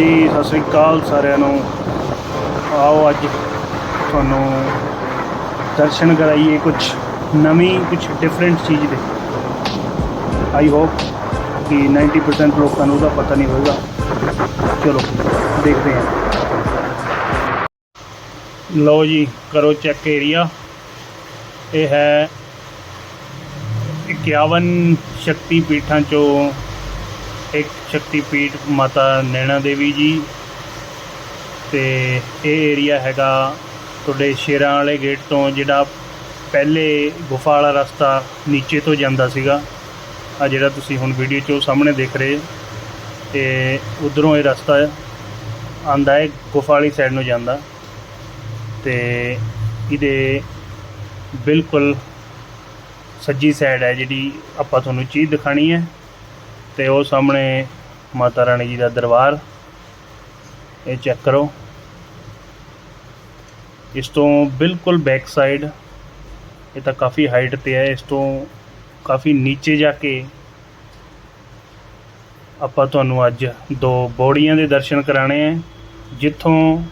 ਜੀ, ਸਤਿ ਸ੍ਰੀ ਅਕਾਲ ਸਾਰਿਆਂ ਨੂੰ। ਆਓ ਅੱਜ ਤੁਹਾਨੂੰ ਦਰਸ਼ਨ ਕਰਾਈਏ ਕੁਝ ਨਵੀਂ ਕੁਝ ਡਿਫਰੈਂਟ ਚੀਜ਼ ਦੇ। ਆਈ ਹੋਪ ਕਿ 90% ਲੋਕਾਂ ਨੂੰ ਉਹਦਾ ਪਤਾ ਨਹੀਂ ਹੋਵੇਗਾ ਚਲੋ, ਦੇਖਦੇ ਹਾਂ। ਲਓ ਜੀ, ਕਰੋ ਚੈੱਕ ਏਰੀਆ ਇਹ ਹੈ 51 ਸ਼ਕਤੀ ਪੀਠਾਂ ਚੋਂ ਇੱਕ ਸ਼ਕਤੀ ਮਾਤਾ ਨੈਣਾ ਦੇਵੀ ਜੀ ਤੇ ਇਹ ਏਰੀਆ ਹੈਗਾ ਤੁਹਾਡੇ ਸ਼ੇਰਾਂ ਵਾਲੇ ਗੇਟ ਤੋਂ ਜਿਹੜਾ ਪਹਿਲੇ ਗੁਫਾ ਵਾਲਾ ਰਸਤਾ ਨੀਚੇ ਤੋਂ ਜਾਂਦਾ ਸੀਗਾ। ਆ ਜਿਹੜਾ ਤੁਸੀਂ ਹੁਣ ਵੀਡੀਓ 'ਚ ਉਹ ਸਾਹਮਣੇ ਦੇਖ ਰਹੇ ਤੇ ਉਧਰੋਂ ਇਹ ਰਸਤਾ ਆਂਦਾ ਹੈ, ਗੁਫਾ ਵਾਲੀ ਸਾਈਡ ਨੂੰ ਜਾਂਦਾ। ਤੇ ਇਹਦੇ ਬਿਲਕੁਲ ਸੱਜੀ ਸਾਈਡ ਹੈ ਜਿਹੜੀ ਆਪਾਂ ਤੁਹਾਨੂੰ ਚੀਜ਼ ਦਿਖਾਣੀ ਹੈ। ਤੇ ਉਹ ਸਾਹਮਣੇ ਮਾਤਾ ਰਾਣੀ ਜੀ ਦਾ ਦਰਬਾਰ। ਇਹ ਚੈੱਕ ਕਰੋ। ਇਸ ਤੋਂ ਬਿਲਕੁਲ ਬੈਕ ਸਾਈਡ, ਇਹ ਤਾਂ ਕਾਫੀ ਹਾਈਟ ਤੇ ਹੈ, ਇਸ ਤੋਂ ਕਾਫੀ ਨੀਚੇ ਜਾ ਕੇ ਆਪਾਂ ਤੁਹਾਨੂੰ ਅੱਜ ਦੋ ਬੋੜੀਆਂ ਦੇ ਦਰਸ਼ਨ ਕਰਾਣੇ ਹੈ ਜਿੱਥੋਂ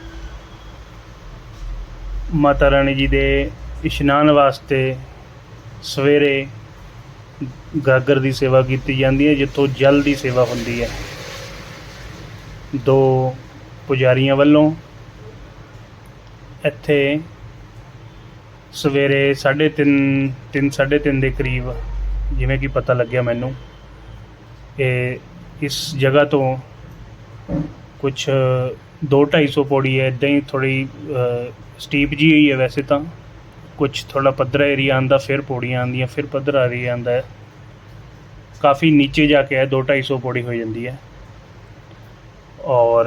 ਮਾਤਾ ਰਾਣੀ ਜੀ ਦੇ ਇਸ਼ਨਾਨ ਵਾਸਤੇ ਸਵੇਰੇ ਗਾਗਰ ਦੀ ਸੇਵਾ ਕੀਤੀ ਜਾਂਦੀ ਹੈ, ਜਿੱਥੋਂ ਜਲ ਦੀ ਸੇਵਾ ਹੁੰਦੀ ਹੈ। ਦੋ ਪੁਜਾਰੀਆਂ ਵੱਲੋਂ ਇੱਥੇ ਸਵੇਰੇ 3:30 3 3:30 ਦੇ ਕਰੀਬ, ਜਿਵੇਂ ਕਿ ਪਤਾ ਲੱਗਿਆ ਮੈਨੂੰ, ਇਹ ਇਸ ਜਗ੍ਹਾ ਤੋਂ ਕੁਝ 2-250 ਪੌੜੀ ਹੈ ਇਦਾਂ ਹੀ ਥੋੜੀ ਸਟੀਪ ਜੀ ਹੀ ਹੈ ਵੈਸੇ ਤਾਂ। ਕੁਝ ਥੋੜਾ ਪੱਧਰਾ ਏਰੀਆ ਆਂਦਾ ਫਿਰ ਪੌੜੀਆਂ ਆਂਦੀਆਂ ਫਿਰ ਪੱਧਰਾ ਏਰੀਆ ਆਂਦਾ ਹੈ। ਕਾਫੀ ਨੀਚੇ ਜਾ ਕੇ ਹੈ 2-250 ਪੌੜੀ ਹੋ ਜਾਂਦੀ ਹੈ। ਔਰ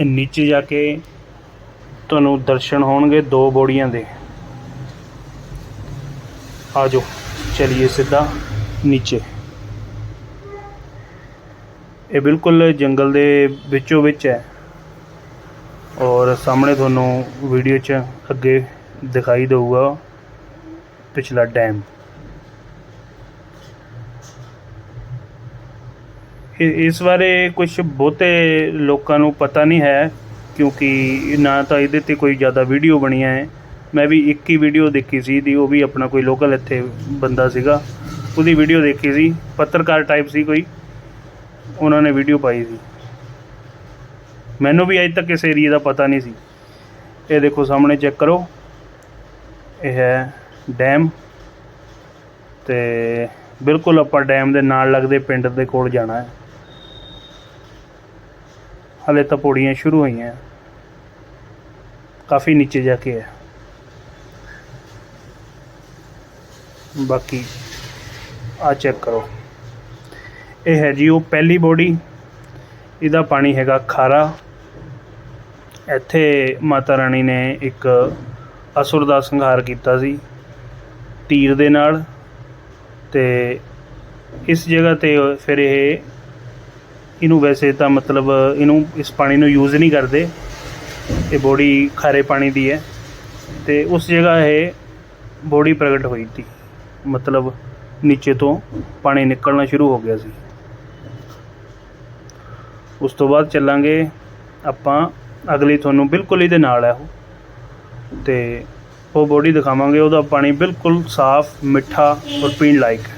ਨੀਚੇ ਜਾ ਕੇ ਤੁਹਾਨੂੰ ਦਰਸ਼ਨ ਹੋਣਗੇ ਦੋ ਬੋੜੀਆਂ ਦੇ। ਆਜੋ ਚਲਿਏ ਸਿੱਧਾ ਨੀਚੇ। ਇਹ ਬਿਲਕੁਲ ਜੰਗਲ ਦੇ ਵਿੱਚੋਂ ਵਿੱਚ ਹੈ। ਔਰ ਸਾਹਮਣੇ ਤੁਹਾਨੂੰ ਵੀਡੀਓ 'ਚ ਅੱਗੇ ਦਿਖਾਈ ਦੇਊਗਾ ਪਿਛਲਾ ਡੈਮ ਇ- ਇਸ ਬਾਰੇ ਕੁਝ ਬਹੁਤੇ ਲੋਕਾਂ ਨੂੰ ਪਤਾ ਨਹੀਂ ਹੈ, ਕਿਉਂਕਿ ਨਾ ਤਾਂ ਇਹਦੇ ਤੇ ਕੋਈ ਜ਼ਿਆਦਾ ਵੀਡੀਓ ਬਣੀਆਂ ਹੈ। ਮੈਂ ਵੀ ਇੱਕ ਹੀ ਵੀਡੀਓ ਦੇਖੀ ਸੀ ਦੀ, ਉਹ ਵੀ ਆਪਣਾ ਕੋਈ ਲੋਕਲ ਇੱਥੇ ਬੰਦਾ ਸੀਗਾ। ਉਹਦੀ ਵੀਡੀਓ ਦੇਖੀ ਸੀ, ਪੱਤਰਕਾਰ ਟਾਈਪ ਸੀ ਕੋਈ। ਉਹਨਾਂ ਨੇ ਵੀਡੀਓ ਪਾਈ ਸੀ। ਮੈਨੂੰ ਵੀ ਅਜੇ ਤੱਕ ਇਸ ਏਰੀਆ ਦਾ ਪਤਾ ਨਹੀਂ ਸੀ। ਇਹ ਦੇਖੋ ਸਾਹਮਣੇ ਚੈੱਕ ਕਰੋ। ਇਹ ਹੈ ਡੈਮ ਤੇ ਬਿਲਕੁਲ ਆਪਾਂ ਡੈਮ ਦੇ ਨਾਲ ਲੱਗਦੇ ਪਿੰਡ ਦੇ ਕੋਲ ਜਾਣਾ ਹੈ। ਹਲੇ ਤਾਂ ਪੌੜੀਆਂ ਸ਼ੁਰੂ ਹੋਈਆਂ ਕਾਫੀ ਨੀਚੇ ਜਾ ਕੇ ਹੈ। ਬਾਕੀ ਆ ਚੈੱਕ ਕਰੋ। ਇਹ ਹੈ ਜੀ ਉਹ ਪਹਿਲੀ ਬੋਡੀ। ਇਹਦਾ ਪਾਣੀ ਹੈਗਾ ਖਾਰਾ। ਇੱਥੇ ਮਾਤਾ ਰਾਣੀ ਨੇ ਇੱਕ ਅਸੁਰ ਦਾ ਸੰਹਾਰ ਕੀਤਾ ਸੀ, ਤੀਰ ਦੇ ਨਾਲ ਤੇ ਇਸ ਜਗ੍ਹਾ ਤੇ ਫਿਰ ਇਹ ਇਹਨੂੰ ਵੈਸੇ ਤਾਂ ਮਤਲਬ ਇਹਨੂੰ ਇਸ ਪਾਣੀ ਨੂੰ ਯੂਜ਼ ਨਹੀਂ ਕਰਦੇ, ਇਹ ਬੋੜੀ ਖਾਰੇ ਪਾਣੀ ਦੀ ਹੈ ਤੇ ਉਸ ਜਗ੍ਹਾ ਇਹ ਬੋੜੀ ਪ੍ਰਗਟ ਹੋਈ ਸੀ, ਮਤਲਬ ਨੀਚੇ ਤੋਂ ਪਾਣੀ ਨਿਕਲਣਾ ਸ਼ੁਰੂ ਹੋ ਗਿਆ ਸੀ। ਉਸ ਤੋਂ ਬਾਅਦ ਚੱਲਾਂਗੇ ਆਪਾਂ ਅਗਲੀ ਤੁਹਾਨੂੰ ਬਿਲਕੁਲ ਇਹਦੇ ਨਾਲ ਹੈ ਉਹ। ਤੇ ਉਹ ਬੋਡੀ ਦਿਖਾਵਾਂਗੇ, ਉਹਦਾ ਪਾਣੀ ਬਿਲਕੁਲ ਸਾਫ਼, ਮਿੱਠਾ ਔਰ ਪੀਣ ਲਾਇਕ ਹੈ।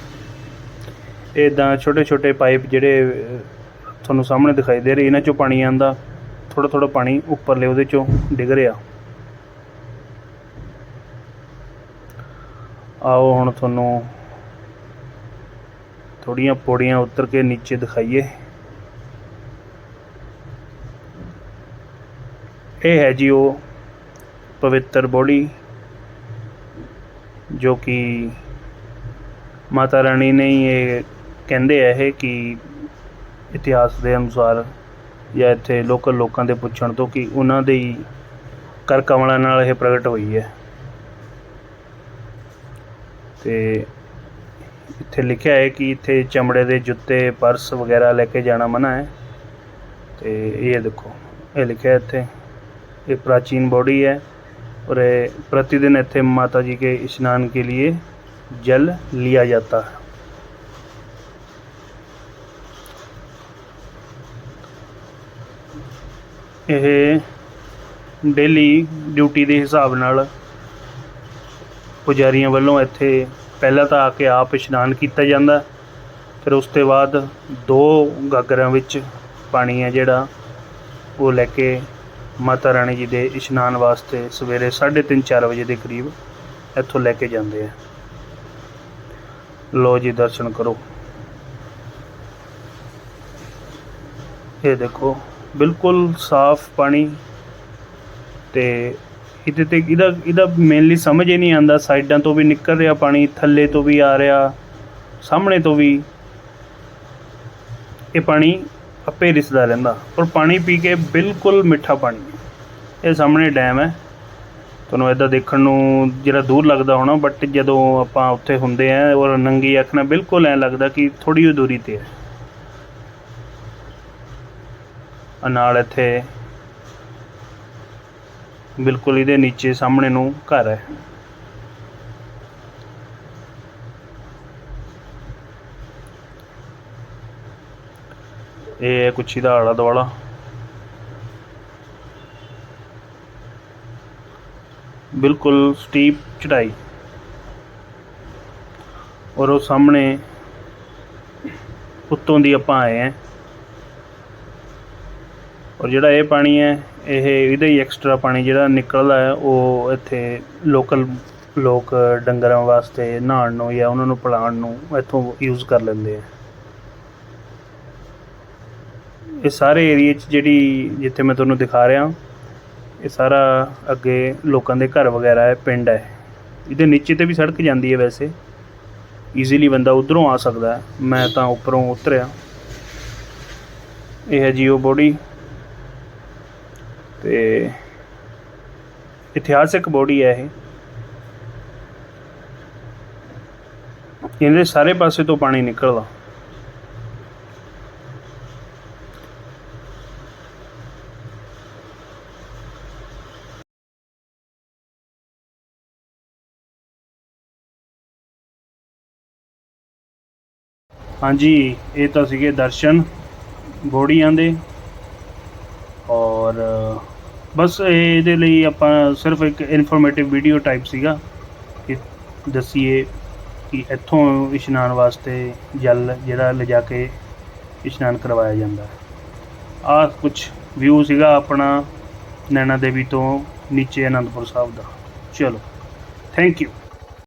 ਇਦਾਂ ਛੋਟੇ ਛੋਟੇ ਪਾਈਪ ਜਿਹੜੇ ਤੁਹਾਨੂੰ ਸਾਹਮਣੇ ਦਿਖਾਈ ਦੇ ਰਹੇ, ਇਹਨਾਂ ਚੋਂ ਪਾਣੀ ਆਂਦਾ ਥੋੜਾ ਥੋੜਾ ਪਾਣੀ ਉੱਪਰਲੇ ਉਹਦੇ ਚੋਂ ਡਿੱਗ ਰਿਹਾ। ਆਓ ਹੁਣ ਤੁਹਾਨੂੰ ਥੋੜੀਆਂ ਪੌੜੀਆਂ ਉਤਰ ਕੇ ਨੀਚੇ ਦਿਖਾਈਏ। ਇਹ ਹੈ ਜੀ ਉਹ ਪਵਿੱਤਰ ਬੋੜੀ ਜੋ ਕਿ ਮਾਤਾ ਰਾਣੀ ਨੇ ਹੀ ਇਹ ਕਹਿੰਦੇ ਆ ਇਹ ਕਿ ਇਤਿਹਾਸ ਦੇ ਅਨੁਸਾਰ ਜਾਂ ਇੱਥੇ ਲੋਕਲ ਲੋਕਾਂ ਦੇ ਪੁੱਛਣ ਤੋਂ ਕਿ ਉਹਨਾਂ ਦੇ ਹੀ ਕਰ ਕਮਲਾਂ ਨਾਲ ਇਹ ਪ੍ਰਗਟ ਹੋਈ ਹੈ। ਤੇ ਇੱਥੇ ਲਿਖਿਆ ਹੈ ਕਿ ਇੱਥੇ ਚਮੜੇ ਦੇ ਜੁੱਤੇ, ਪਰਸ ਵਗੈਰਾ ਲੈ ਕੇ ਜਾਣਾ ਮਨਾ ਹੈ। ਤੇ ਇਹ ਦੇਖੋ, ਇਹ ਲਿਖਿਆ ਇੱਥੇ। ये प्राचीन बॉडी है और ये प्रतिदिन ਇੱਥੇ माता जी के स्नान के लिए जल लिया जाता है ਇਹ ਡੇਲੀ ਡਿਊਟੀ ਦੇ ਹਿਸਾਬ ਨਾਲ ਪੁਜਾਰੀਆਂ ਵੱਲੋਂ ਇੱਥੇ ਪਹਿਲਾਂ ਤਾਂ ਆ ਕੇ ਆਪ ਇਸ਼ਨਾਨ ਕੀਤਾ ਜਾਂਦਾ ਫਿਰ ਉਸ ਤੋਂ ਬਾਅਦ ਦੋ ਗਾਗਰਾਂ ਵਿੱਚ ਪਾਣੀ ਹੈ ਜਿਹੜਾ ਉਹ ਲੈ ਕੇ ਮਾਤਾ ਰਾਣੀ ਜੀ ਦੇ ਇਸ਼ਨਾਨ ਵਾਸਤੇ ਸਵੇਰੇ 3:30 4 ਵਜੇ ਦੇ ਕਰੀਬ ਇੱਥੋਂ ਲੈ ਕੇ ਜਾਂਦੇ ਆ। ਲੋ ਜੀ, ਦਰਸ਼ਨ ਕਰੋ। ਇਹ ਦੇਖੋ, ਬਿਲਕੁਲ ਸਾਫ਼ ਪਾਣੀ ਤੇ ਇਹਦੇ ਤੇ ਇਹਦਾ ਇਹਦਾ ਮੇਨਲੀ ਸਮਝ ਹੀ ਨਹੀਂ ਆਉਂਦਾ, ਸਾਈਡਾਂ ਤੋਂ ਵੀ ਨਿਕਲ ਰਿਹਾ ਪਾਣੀ, ਥੱਲੇ ਤੋਂ ਵੀ ਆ ਰਿਹਾ, ਸਾਹਮਣੇ ਤੋਂ ਵੀ। ਇਹ ਪਾਣੀ ਆਪੇ ਰਿਸਦਾ ਰਹਿੰਦਾ। ਪਰ ਪਾਣੀ ਪੀ ਕੇ ਬਿਲਕੁਲ ਮਿੱਠਾ ਪਾਣੀ। ਇਹ ਸਾਹਮਣੇ ਡੈਮ ਹੈ। ਤੁਹਾਨੂੰ ਇਦਾਂ ਦੇਖਣ ਨੂੰ ਜਿਹੜਾ ਦੂਰ ਲੱਗਦਾ ਹੋਣਾ ਬਟ ਜਦੋਂ ਆਪਾਂ ਉੱਥੇ ਹੁੰਦੇ ਆ ਔਰ ਨੰਗੀ ਅੱਖ ਨਾਲ ਬਿਲਕੁਲ ਐਂ ਲੱਗਦਾ ਕਿ ਥੋੜੀ ਜਿਹੀ ਦੂਰੀ ਤੇ ਹੈ। ਨਾਲ ਇੱਥੇ ਬਿਲਕੁਲ ਇਹਦੇ ਨੀਚੇ ਸਾਹਮਣੇ ਨੂੰ ਘਰ ਹੈ। ਇਹ ਹੈ ਕੁਛ ਦਾ ਆਲਾ ਦੁਆਲਾ। ਬਿਲਕੁਲ ਸਟੀਪ ਚੜਾਈ ਔਰ ਉਹ ਸਾਹਮਣੇ ਉੱਤੋਂ ਦੀ ਆਪਾਂ ਆਏ ਹਾਂ। ਔਰ ਜਿਹੜਾ ਇਹ ਪਾਣੀ ਹੈ, ਇਹ ਇਹਦਾ ਹੀ ਐਕਸਟਰਾ ਪਾਣੀ ਜਿਹੜਾ ਨਿਕਲਦਾ ਹੈ, ਉਹ ਇੱਥੇ ਲੋਕਲ ਲੋਕ ਡੰਗਰਾਂ ਵਾਸਤੇ ਨਹਾਉਣ ਨੂੰ ਜਾਂ ਉਹਨਾਂ ਨੂੰ ਪਿਲਾਉਣ ਨੂੰ ਇੱਥੋਂ ਯੂਜ਼ ਕਰ ਲੈਂਦੇ ਆ। ਇਹ ਸਾਰੇ ਏਰੀਏ 'ਚ ਜਿਹੜੀ ਜਿੱਥੇ ਮੈਂ ਤੁਹਾਨੂੰ ਦਿਖਾ ਰਿਹਾ ਇਹ ਸਾਰਾ ਅੱਗੇ ਲੋਕਾਂ ਦੇ ਘਰ ਵਗੈਰਾ ਹੈ, ਪਿੰਡ ਹੈ। ਇਹਦੇ ਨੀਚੇ ਤੇ ਵੀ ਸੜਕ ਜਾਂਦੀ ਹੈ ਵੈਸੇ। ਈਜ਼ੀਲੀ ਬੰਦਾ ਉਧਰੋਂ ਆ ਸਕਦਾ ਮੈਂ ਤਾਂ ਉੱਪਰੋਂ ਉਤਰਿਆ। ਇਹ ਹੈ ਜੀਓ ਬੋਡੀ। ਤੇ ਇਤਿਹਾਸਿਕ ਬੋਡੀ ਹੈ ਇਹ। ਇਹਦੇ ਸਾਰੇ ਪਾਸੇ ਤੋਂ ਪਾਣੀ ਨਿਕਲਦਾ। ਹਾਂਜੀ, ਇਹ ਤਾਂ ਸੀਗੇ ਦਰਸ਼ਨ ਬੋੜੀਆਂ ਦੇ ਔਰ, ਬਸ ਇਹ ਇਹਦੇ ਲਈ ਆਪਾਂ ਸਿਰਫ ਇੱਕ ਇਨਫੋਰਮੇਟਿਵ ਵੀਡੀਓ ਟਾਈਪ ਸੀਗਾ ਕਿ ਦਸੀਏ ਕਿ ਇੱਥੋਂ ਇਸ਼ਨਾਨ ਵਾਸਤੇ ਜਲ ਜਿਹੜਾ ਲਿਜਾ ਕੇ ਇਸ਼ਨਾਨ ਕਰਵਾਇਆ ਜਾਂਦਾ ਆ ਕੁਝ ਵਿਊ ਸੀਗਾ ਆਪਣਾ ਨੈਣਾ ਦੇਵੀ ਤੋਂ ਨੀਚੇ ਅਨੰਦਪੁਰ ਸਾਹਿਬ ਦਾ। ਚਲੋ ਥੈਂਕ ਯੂ